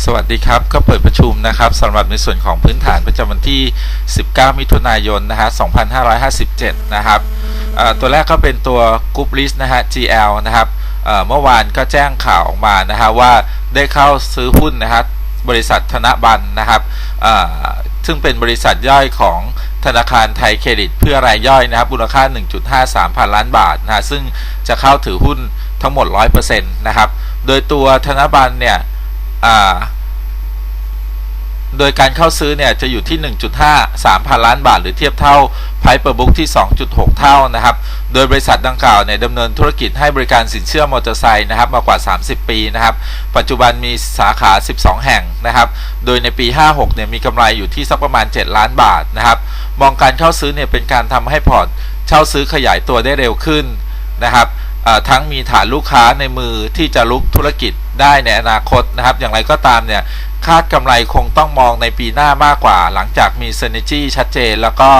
สวัสดีครับ ก็เปิดประชุมนะครับสำหรับในส่วนของพื้นฐานประจำวันที่ 19 มิถุนายนนะฮะ 2557 นะครับตัวแรกก็เป็นตัว Group List นะฮะ GL นะครับเมื่อวานก็แจ้งข่าวออกมานะฮะว่าได้เข้าซื้อหุ้นนะฮะบริษัทธนบัลนะครับซึ่งเป็นบริษัทย่อยของธนาคารไทยเครดิต เพื่อรายย่อยนะครับมูลค่า 1.53 พันล้านบาทนะฮะซึ่งจะเข้าถือหุ้นทั้งหมด 100%นะครับ โดยตัวธนบัลเนี่ย โดยการเข้าซื้อเนี่ยจะอยู่ที่ 1.5 3พันล้านบาท หรือเทียบเท่า Price per book ที่ 2.6 เท่านะครับ โดยบริษัทดังกล่าวเนี่ยดำเนินธุรกิจให้บริการสินเชื่อมอเตอร์ไซค์นะครับมากว่า 30 ปีนะครับ ปัจจุบันมีสาขา 12 แห่งนะครับ โดยในปี 56 เนี่ยมีกำไรอยู่ที่สักประมาณ 7 ล้านบาทนะครับ มองการเข้าซื้อเนี่ยเป็นการทำให้พอร์ตเช่าซื้อขยายตัวได้เร็วขึ้นนะครับทั้งมีฐานลูกค้าในมือที่จะลุกธุรกิจ ได้ในอนาคตนะครับ อย่างไรก็ตามเนี่ยคาดกำไรคงต้องมองในปีหน้ามากกว่า หลังจากมี s ซ n e r g y ชัดเจน แล้วก็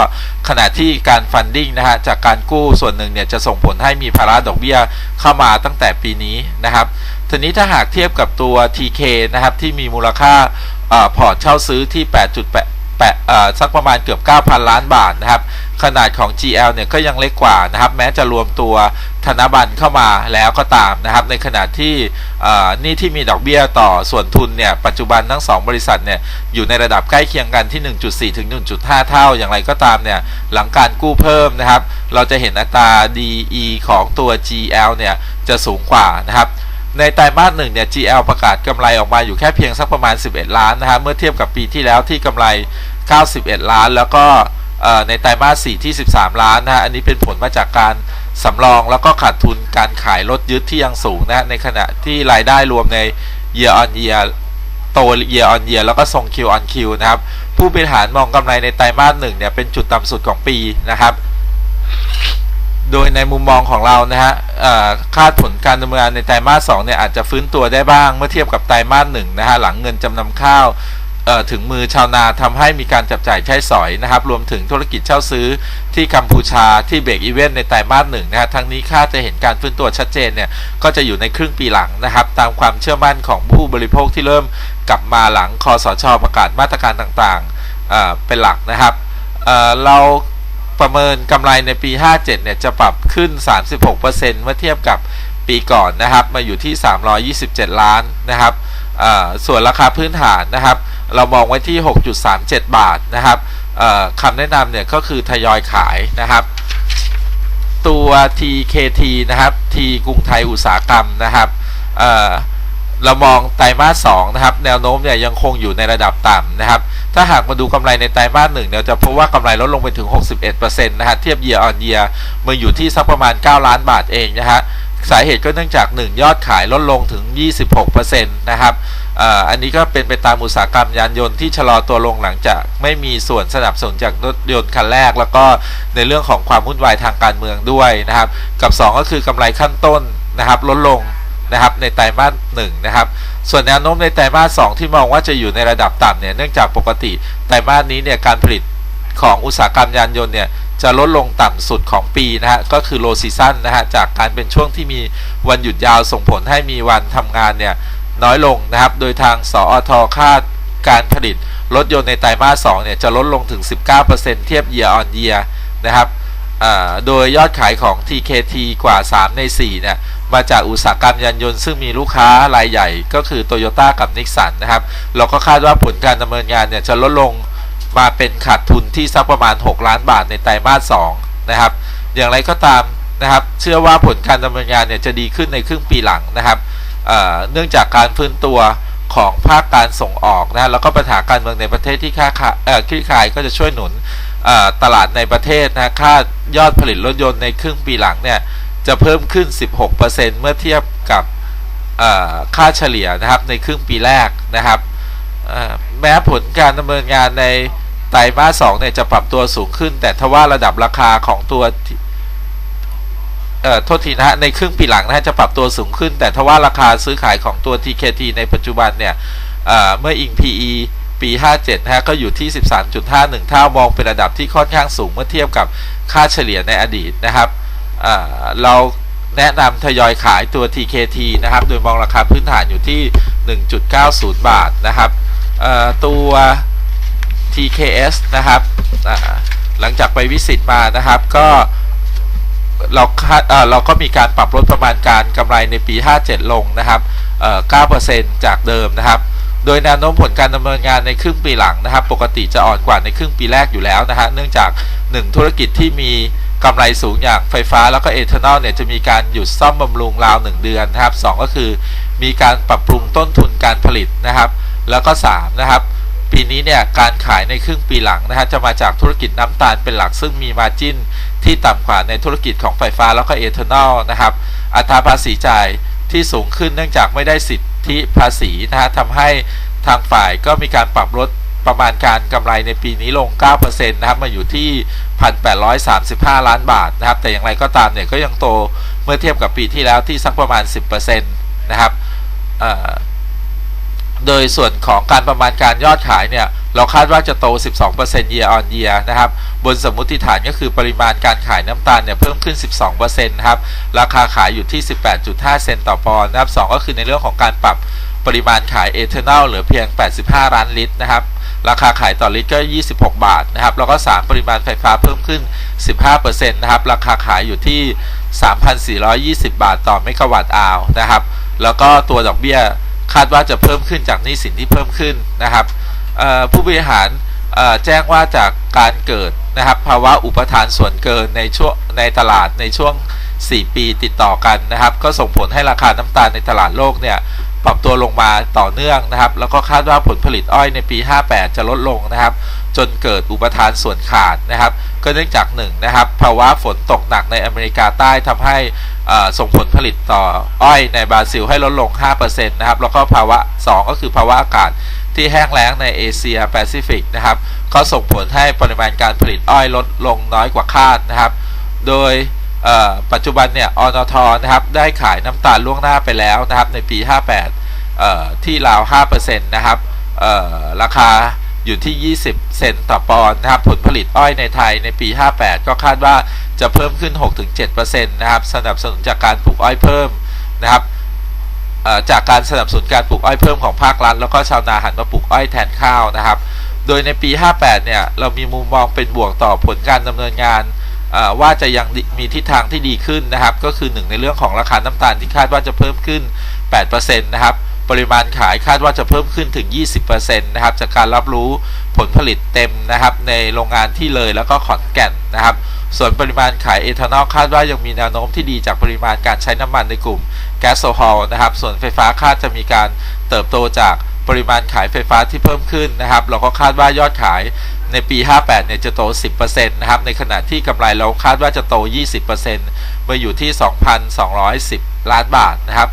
ขณะที่การฟันดิ้งนะฮะจากการกู้ส่วนหนึ่งเนี่ยจะส่งผลให้มีภาระดอกเบี้ยเข้ามาตั้งแต่ปีนี้นะครับทีนี้ถ้าหากเทียบกับตัว TK นะครับที่มีมูลค่าอพอร์ตเช่าซื้อที่ 8.8 แปะสักประมาณเกือบ 9,000 ล้านบาทนะครับ ขนาดของ GL เนี่ยก็ยังเล็กกว่านะครับ แม้จะรวมตัวธนบัลเข้ามาแล้วก็ตามนะครับ ในขณะที่นี่ที่มีดอกเบี้ยต่อส่วนทุนเนี่ย ปัจจุบันทั้ง 2 บริษัทเนี่ย อยู่ในระดับใกล้เคียงกันที่ 1.4 ถึง 1.5 เท่าอย่างไรก็ตามเนี่ย หลังการกู้เพิ่มนะครับ เราจะเห็นอัตรา DE ของตัว GL เนี่ย จะสูงกว่านะครับ ในไตรมาสหนึ่งเนี่ย GL ประกาศกำไรออกมาอยู่แค่เพียงสักประมาณ 11 ล้านนะครับเมื่อเทียบกับปีที่แล้วที่กำไร 91 ล้าน แล้วก็ในไตรมาส4ที่ 13 ล้านนะฮะอันนี้เป็นผลมาจากการสำรองแล้วก็ขาดทุนการขายรถยึดที่ยังสูงนะฮะในขณะที่รายได้รวมใน year on year โต year on year แล้วก็ทรง Q on Q นะครับ ผู้บริหารมองกำไรในไตรมาสหนึ่งเนี่ยเป็นจุดต่ำสุดของปีนะครับ โดยในมุมมองของเรานะฮะคาดผลการดำเนินงานในไตรมาส2เนี่ยอาจจะฟื้นตัวได้บ้างเมื่อเทียบกับไตรมาส1นะฮะหลังเงินจำนำข้าวถึงมือชาวนาทำให้มีการจับจ่ายใช้สอยนะครับ รวมถึงธุรกิจเช่าซื้อที่กัมพูชาที่เบรกอีเวนต์ในไตรมาส1นะฮะทั้งนี้คาดจะเห็นการฟื้นตัวชัดเจนเนี่ยก็จะอยู่ในครึ่งปีหลังนะครับ ตามความเชื่อมั่นของผู้บริโภคที่เริ่มกลับมาหลังคอสชประกาศมาตรการต่างๆเป็นหลักนะครับเรา ประเมินกำไรในปี 57 เนี่ยจะปรับขึ้น 36%เมื่อเทียบกับปีก่อนนะครับ มาอยู่ที่ 327 ล้านนะครับส่วนราคาพื้นฐานนะครับ เรามองไว้ที่ 6.37 บาทนะครับคำแนะนำเนี่ยก็คือทยอยขายนะครับ ตัว TKT นะครับ T กรุงไทยอุตสาหกรรมนะครับ เรามองไตรมาส2นะครับ แนวโน้มเนี่ยยังคงอยู่ในระดับต่ำนะครับ ถ้าหากมาดูกำไรในไตรมาสหนึ่งเนี่ยจะพบว่ากำไรลดลงไปถึง 61%นะฮะเทียบ year on year มาอยู่ที่สักประมาณ 9 ล้านบาทเองนะฮะสาเหตุก็เนื่องจาก 1 ยอดขายลดลงถึง 26%นะครับอันนี้ก็เป็นไปตามอุตสาหกรรมยานยนต์ที่ชะลอตัวลงหลังจากไม่มีส่วนสนับสนุนจากรถยนต์คันแรก แล้วก็ในเรื่องของความวุ่นวายทางการเมืองด้วยนะครับ กับ 2 ก็คือกำไรขั้นต้นนะครับลดลง นะครับในไตรมาสหนึ่งนะครับส่วนแนวโน้มในไตรมาส2ที่มองว่าจะอยู่ในระดับต่ำเนี่ยเนื่องจากปกติไตรมาสนี้เนี่ยการผลิตของอุตสาหกรรมยานยนต์เนี่ยจะลดลงต่ำสุดของปีนะฮะก็คือ low season นะฮะจากการเป็นช่วงที่มีวันหยุดยาวส่งผลให้มีวันทำงานเนี่ยน้อยลงนะครับโดยทางสอทคาดการผลิตรถยนต์ในไตรมาส2เนี่ยจะลดลงถึง 19%เทียบ year on year นะครับโดยยอดขายของ TKT กว่า 3 ใน4เนี่ย มาจากอุตสาหกรรมยานยนต์ซึ่งมีลูกค้ารายใหญ่ก็คือ Toyota กับ Nixon นนะครับ เราก็คาดว่าผลการดำเนินงานเนี่ยจะลดลงมาเป็นขาดทุนที่สักประมาณ 6 ล้านบาทในไตรมาส2นะครับ อย่างไรก็ตามนะครับ เชื่อว่าผลการดำเนินงานเนี่ยจะดีขึ้นในครึ่งปีหลังนะครับเเนื่องจากการฟื้นตัวของภาคการส่งออกนะแล้วก็ปัญหาการเมืองในประเทศที่ค่าขาเอ่อคลี่คลายก็จะช่วยหนุนตลาดในประเทศนะค่ายอดผลิตรถยนต์ในครึ่งปีหลังเนี่ย จะเพิ่มขึ้น 16%เมื่อเทียบกับค่าเฉลี่ยนะครับในครึ่งปีแรกนะครับแม้ผลการดำเนินงานในไตรมาส2เนี่ยจะปรับตัวสูงขึ้น แต่ทว่าระดับราคาของตัวที่เอ่อโทษทีนะฮะในครึ่งปีหลังนะฮะจะปรับตัวสูงขึ้น แต่ทว่าราคาซื้อขายของตัว TKT ในปัจจุบันเนี่ยเมื่ออิง PE ปี 57นะฮะก็อยู่ที่ 13.51 เท่ามองเป็นระดับที่ค่อนข้างสูงเมื่อเทียบกับค่าเฉลี่ยในอดีตนะครับ เราแนะนำทยอยขายตัว TKT นะครับ โดยมองราคาพื้นฐานอยู่ที่ 1.90 บาทนะครับตัว TKS นะครับหลังจากไปวิสิตมานะครับ ก็เราคาดเอ่อเราก็มีการปรับลดประมาณการกำไรในปี 57 ลงนะครับ 9%จากเดิมนะครับ โดยแนวโน้มผลการดำเนินงานในครึ่งปีหลังนะครับ ปกติจะอ่อนกว่าในครึ่งปีแรกอยู่แล้วนะฮะ เนื่องจาก 1 ธุรกิจที่มี กำไรสูงอย่างไฟฟ้าแล้วก็เอทานอลเนี่ยจะมีการหยุดซ่อมบำรุงราว 1 เดือนนะครับสองก็คือมีการปรับปรุงต้นทุนการผลิตนะครับ แล้วก็3นะครับปีนี้เนี่ยการขายในครึ่งปีหลังนะฮะจะมาจากธุรกิจน้ำตาลเป็นหลักซึ่งมีมาจิ้นที่ต่ำกว่าในธุรกิจของไฟฟ้าแล้วก็เอทานอลนะครับอัตราภาษีจ่ายที่สูงขึ้นเนื่องจากไม่ได้สิทธิภาษีนะฮะทำให้ทางฝ่ายก็มีการปรับลด ประมาณการกำไรในปีนี้ลง 9%นะครับมาอยู่ที่ 1,835 ล้านบาทนะครับ แต่อย่างไรก็ตามเนี่ยก็ยังโตเมื่อเทียบกับปีที่แล้วที่สักประมาณ 10%นะครับโดยส่วนของการประมาณการยอดขายเนี่ย เราคาดว่าจะโต 12% year on year นะครับ บนสมมุติฐานก็คือปริมาณการขายน้ำตาลเนี่ยเพิ่มขึ้น 12%นะครับ ราคาขายอยู่ที่ 18.5 เซนต์ต่อปอนด์นะครับ 2 ก็คือในเรื่องของการปรับ ปริมาณขายเอเทานอลเหลือเพียง 85 ล้านลิตรนะครับราคาขายต่อลิตรก็ 26 บาทนะครับแล้วก็ 3 ปริมาณไฟฟ้าเพิ่มขึ้น 15%นะครับราคาขายอยู่ที่ 3,420 บาทต่อเมกะวัตต์อาวร์นะครับแล้วก็ตัวดอกเบี้ยคาดว่าจะเพิ่มขึ้นจากหนี้สินที่เพิ่มขึ้นนะครับผู้บริหารแจ้งว่าจากการเกิดนะครับภาวะอุปทานส่วนเกินในช่วงในตลาดในช่วง 4 ปีติดต่อกันนะครับ ก็ส่งผลให้ราคาน้ำตาลในตลาดโลกเนี่ย ปรับตัวลงมาต่อเนื่องนะครับ แล้วก็คาดว่าผลผลิตอ้อยในปี 58 จะลดลงนะครับ จนเกิดอุปทานส่วนขาดนะครับ ก็เนื่องจากหนึ่งนะครับภาวะฝนตกหนักในอเมริกาใต้ทำให้ส่งผลผลิตต่ออ้อยในบราซิลให้ลดลง 5%นะครับ แล้วก็ภาวะ 2 ก็คือภาวะอากาศที่แห้งแล้งในเอเชียแปซิฟิกนะครับ ก็ส่งผลให้ปริมาณการผลิตอ้อยลดลงน้อยกว่าคาดนะครับ โดย ปัจจุบันเนี่ยอนทนะครับได้ขายน้ำตาลล่วงหน้าไปแล้วนะครับในปี 58 ที่ราว 5%นะครับราคาอยู่ที่ 20 เซนต์ต่อปอนด์นะครับผลผลิตอ้อยในไทยในปี 58 ก็คาดว่าจะเพิ่มขึ้น 6-7%นะครับสนับสนุนจากการปลูกอ้อยเพิ่มนะครับจากการสนับสนุนการปลูกอ้อยเพิ่มของภาครัฐ แล้วก็ชาวนาหันมาปลูกอ้อยแทนข้าวนะครับ โดยในปี 58 เนี่ย เรามีมุมมองเป็นบวกต่อผลการดำเนินงาน ว่าจะยังมีทิศทางที่ดีขึ้นนะครับ ก็คือหนึ่งในเรื่องของราคาน้ำตาลที่คาดว่าจะเพิ่มขึ้น 8%นะครับ ปริมาณขายคาดว่าจะเพิ่มขึ้นถึง 20%นะครับจากการรับรู้ผลผลิตเต็มนะครับในโรงงานที่เลยแล้วก็ขอนแก่นนะครับ ส่วนปริมาณขายเอทานอลคาดว่ายังมีแนวโน้มที่ดีจากปริมาณการใช้น้ำมันในกลุ่มแก๊สโซฮอลนะครับ ส่วนไฟฟ้าคาดจะมีการเติบโตจากปริมาณขายไฟฟ้าที่เพิ่มขึ้นนะครับ เราก็คาดว่ายอดขาย ในปี 58 เนี่ยจะโต 10%นะครับ ในขณะที่กำไรเราคาดว่าจะโต 20%มาอยู่ที่ 2,210 ล้านบาทนะครับ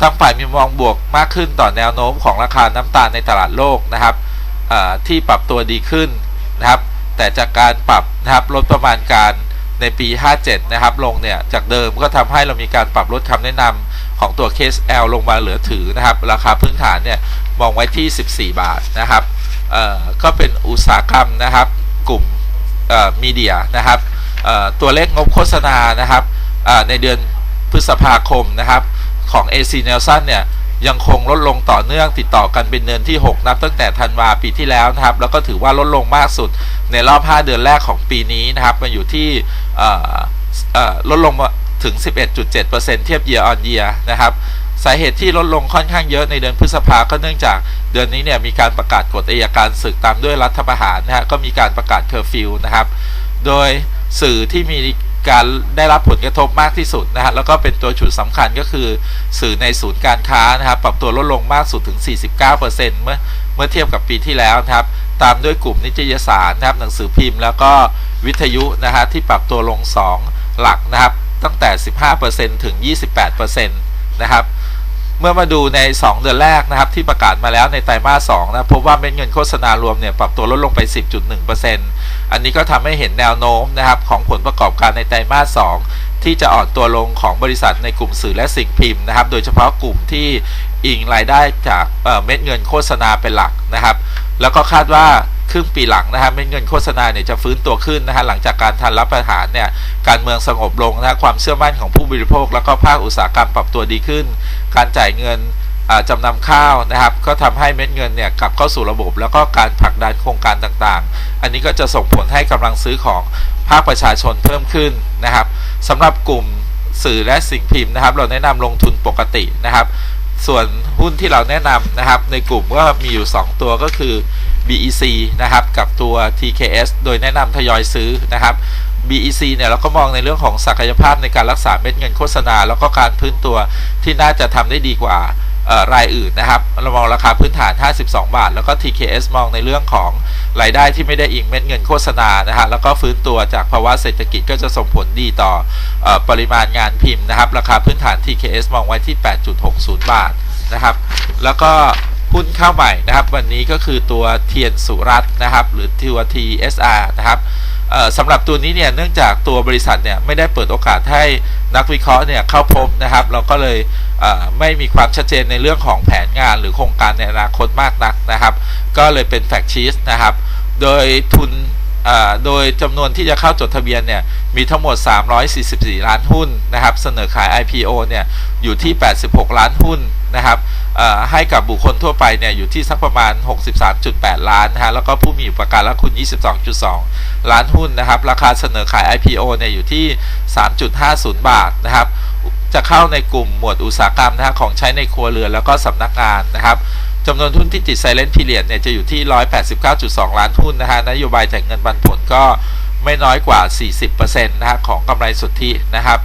ทางฝ่ายมีมองบวกมากขึ้นต่อแนวโน้มของราคาน้ำตาลในตลาดโลกนะครับอ่อที่ปรับตัวดีขึ้นนะครับ แต่จากการปรับนะครับลดประมาณการในปี 57 นะครับ ลงเนี่ยจากเดิมก็ทำให้เรามีการปรับลดคำแนะนำของตัว KSL ลงมาเหลือถือนะครับ ราคาพื้นฐานเนี่ยมองไว้ที่ 14 บาทนะครับ ก็เป็นอุตสาหกรรมนะครับกลุ่มมีเดียนะครับตัวเลขงบโฆษณานะครับในเดือนพฤษภาคมนะครับของ AC Nelson เนี่ยยังคงลดลงต่อเนื่องติดต่อกันเป็นเดือนที่ 6 นับตั้งแต่ธันวาปีที่แล้วนะครับ แล้วก็ถือว่าลดลงมากสุดในรอบ 5 เดือนแรกของปีนี้นะครับมาอยู่ที่ลดลงถึง 11.7%เทียบ year on year นะครับ สาเหตุที่ลดลงค่อนข้างเยอะในเดือนพฤษภาก็เนื่องจากเดือนนี้เนี่ยมีการประกาศกฎอัยการศึกตามด้วยรัฐประหารนะฮะก็มีการประกาศเคอร์ฟิวนะครับ โดยสื่อที่มีการได้รับผลกระทบมากที่สุดนะฮะแล้วก็เป็นตัวฉุดสำคัญก็คือสื่อในศูนย์การค้านะครับปรับตัวลดลงมากสุดถึง 49%เมื่อเมื่อเทียบกับปีที่แล้วนะครับตามด้วยกลุ่มนิตยสารนะครับหนังสือพิมพ์ แล้วก็วิทยุนะฮะที่ปรับตัวลง 2 หลักนะครับตั้งแต่ 15%ถึง 28%นะครับ เมื่อมาดูใน 2 เดือนแรกนะครับที่ประกาศมาแล้วในไตรมาส2นะพบว่าเม็ดเงินโฆษณารวมเนี่ยปรับตัวลดลงไป 10.1%อันนี้ก็ทำให้เห็นแนวโน้มนะครับของผลประกอบการในไตรมาส2ที่จะอ่อนตัวลงของบริษัทในกลุ่มสื่อและสิ่งพิมพ์นะครับโดยเฉพาะกลุ่มที่อิงรายได้จากเเม็ดเงินโฆษณาเป็นหลักนะครับ แล้วก็คาดว่าครึ่งปีหลังนะฮะเม็ดเงินโฆษณาเนี่ยจะฟื้นตัวขึ้นนะฮะหลังจากการทันรับประหารเนี่ยการเมืองสงบลงนะฮะความเชื่อมั่นของผู้บริโภค แล้วก็ภาคอุตสาหกรรมปรับตัวดีขึ้น การจ่ายเงินจำนำข้าวนะครับ ก็ทำให้เม็ดเงินเนี่ยกลับเข้าสู่ระบบ แล้วก็การผลักดันโครงการต่างๆ อันนี้ก็จะส่งผลให้กำลังซื้อของภาคประชาชนเพิ่มขึ้นนะครับสำหรับกลุ่มสื่อและสิ่งพิมพ์นะครับ เราแนะนำลงทุนปกตินะครับ ส่วนหุ้นที่เราแนะนำนะครับ ในกลุ่มก็มีอยู่ 2 ตัวก็คือ BEC นะครับ กับตัว TKS โดยแนะนำทยอยซื้อนะครับ BEC เนี่ยเราก็มองในเรื่องของศักยภาพในการรักษาเม็ดเงินโฆษณา แล้วก็การพื้นตัวที่น่าจะทำได้ดีกว่ารายอื่นนะครับ เรามองราคาพื้นฐาน 52 บาท แล้วก็ TKS มองในเรื่องของรายได้ที่ไม่ได้อิงเม็ดเงินโฆษณานะฮะแล้วก็ฟื้นตัวจากภาวะเศรษฐกิจก็จะส่งผลดีต่ออปริมาณงานพิมพ์นะครับ ราคาพื้นฐาน TKS มองไว้ที่ 8.60 บาทนะครับ แล้วก็หุ้นเข้าใหม่นะครับ วันนี้ก็คือตัวเทียนสุรัตน์นะครับ หรือตัว TSR นะครับ สำหรับตัวนี้เนี่ยเนื่องจากตัวบริษัทเนี่ยไม่ได้เปิดโอกาสให้นักวิเคราะห์เนี่ยเข้าพบนะครับ เราก็เลยไม่มีความชัดเจนในเรื่องของแผนงานหรือโครงการในอนาคตมากนักนะครับ ก็เลยเป็นแฟกชีสนะครับ โดยทุน โดยจำนวนที่จะเข้าจดทะเบียนเนี่ยมีทั้งหมด 344 ล้านหุ้นนะครับ เสนอขาย IPO เนี่ยอยู่ที่ 86 ล้านหุ้นนะครับให้กับบุคคลทั่วไปเนี่ยอยู่ที่สักประมาณ 63.8 ล้านนะฮะแล้วก็ผู้มีอุปการะคุณ 22.2 ล้านหุ้นนะครับ ราคาเสนอขาย IPO เนี่ยอยู่ที่ 3.50 บาทนะครับ จะเข้าในกลุ่มหมวดอุตสาหกรรมนะฮะของใช้ในครัวเรือนแล้วก็สำนักงานนะครับ จำนวนหุ้นที่ติดไซเลน t ์พีเรียดเนี่ยจะอยู่ที่ 189.2 ล้านหุ้นนะฮะนโยบายแจ่ายเงินปันผลก็ไม่น้อยกว่า 40%นะฮะของกำไรสุทธินะครับ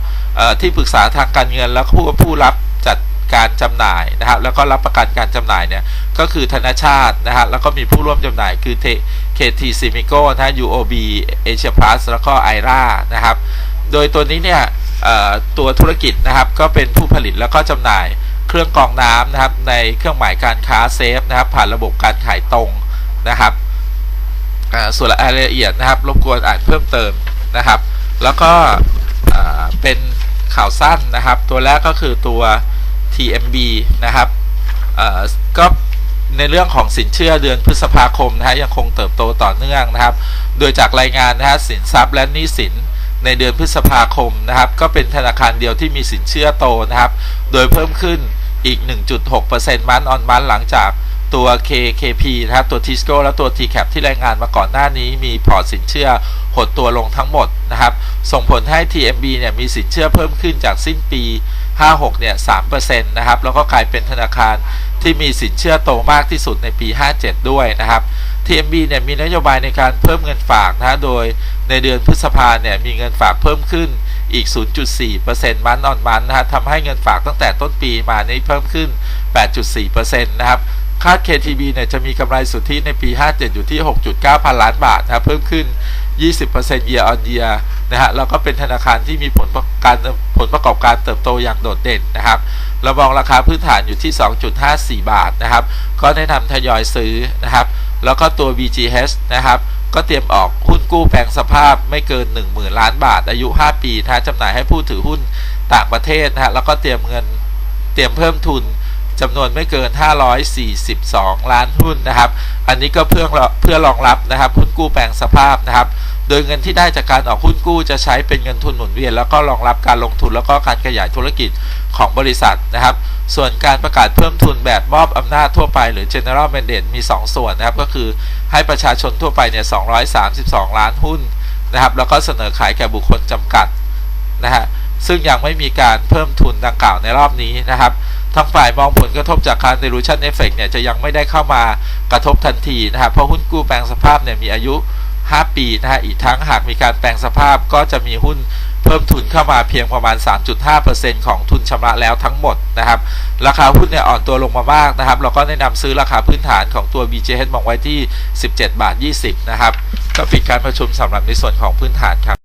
ที่ปรึกษาทางการเงินแล้วก็ผู้ผู้รับจัดการจำหน่ายนะครับแล้วก็รับประกันการจำหน่ายเนี่ยก็คือธนชาตินะฮะแล้วก็มีผู้ร่วมจำหน่ายคือ KT s i m i c o นะฮะ UOB Asia Plus แล้วก็ IRA นะครับ โดยตัวนี้เนี่ยตัวธุรกิจนะครับก็เป็นผู้ผลิตแล้วก็จำหน่าย เครื่องกรองน้ำนะครับในเครื่องหมายการค้าเซฟนะครับผ่านระบบการขายตรงนะครับส่วนรายละเอียดนะครับรบกวนอ่านเพิ่มเติมนะครับ แล้วก็เป็นข่าวสั้นนะครับ ตัวแรกก็คือตัว TMB นะครับก็ในเรื่องของสินเชื่อเดือนพฤษภาคมนะฮะยังคงเติบโตต่อเนื่องนะครับ โดยจากรายงานนะฮะสินทรัพย์และหนี้สินในเดือนพฤษภาคมนะครับ ก็เป็นธนาคารเดียวที่มีสินเชื่อโตนะครับ โดยเพิ่มขึ้น อีก 1.6%มันออนมันหลังจากตัว KKP นะครับตัว Tisco และตัว TCAP ที่รายงานมาก่อนหน้านี้มีพอร์ตสินเชื่อหดตัวลงทั้งหมดนะครับ ส่งผลให้ TMB เนี่ยมีสินเชื่อเพิ่มขึ้นจากสิ้นปี 56 เนี่ย 3%นะครับ แล้วก็กลายเป็นธนาคารที่มีสินเชื่อโตมากที่สุดในปี 57 ด้วยนะครับ TMB เนี่ยมีนโยบายในการเพิ่มเงินฝากนะฮะโดยในเดือนพฤษภาเนี่ยมีเงินฝากเพิ่มขึ้น อีก 0.4%มันออนมันนะฮะทำให้เงินฝากตั้งแต่ต้นปีมานี้เพิ่มขึ้น 8.4%นะครับคาด KTB เนี่ยจะมีกำไรสุทธิในปี 57 อยู่ที่ 6.9 พันล้านบาทนะครับเพิ่มขึ้น 20% year on year นะฮะแล้วก็เป็นธนาคารที่มีผลประการผลประกอบการเติบโตอย่างโดดเด่นนะครับเรามองราคาพื้นฐานอยู่ที่ 2.54 บาทนะครับ ก็แนะนำทยอยซื้อนะครับ แล้วก็ตัว VGH นะครับ ก็เตรียมออกหุ้นกู้แปลงสภาพไม่เกิน 10,000 ล้านบาท อายุ 5 ปีนะฮะจำหน่ายให้ผู้ถือหุ้นต่างประเทศนะฮะแล้วก็เตรียมเงินเตรียมเพิ่มทุนจำนวนไม่เกิน 542 ล้านหุ้นนะครับ อันนี้ก็เพื่อเพื่อรองรับนะครับหุ้นกู้แปลงสภาพนะครับ โดยเงินที่ได้จากการออกหุ้นกู้จะใช้เป็นเงินทุนหมุนเวียน แล้วก็รองรับการลงทุนแล้วก็การขยายธุรกิจของบริษัทนะครับ ส่วนการประกาศเพิ่มทุนแบบมอบอำนาจทั่วไปหรือ general mandate มี 2 ส่วนนะครับ ก็คือให้ประชาชนทั่วไปเนี่ย 232 ล้านหุ้นนะครับ แล้วก็เสนอขายแก่บุคคลจำกัดนะฮะซึ่งยังไม่มีการเพิ่มทุนดังกล่าวในรอบนี้นะครับทางฝ่ายมองผลกระทบจากการ dilution effect เนี่ยจะยังไม่ได้เข้ามากระทบทันทีนะครับ เพราะหุ้นกู้แปลงสภาพเนี่ยมีอายุ 5 ปีนะฮะอีกทั้งหากมีการแปลงสภาพก็จะมีหุ้นเพิ่มทุนเข้ามาเพียงประมาณ 3.5%ของทุนชำระแล้วทั้งหมดนะครับ ราคาหุ้นเนี่ยอ่อนตัวลงมามากนะครับ เราก็แนะนำซื้อราคาพื้นฐานของตัว BJH มองไว้ที่ 17 บาท 20 นะครับ ก็ปิดการประชุมสำหรับในส่วนของพื้นฐานครับ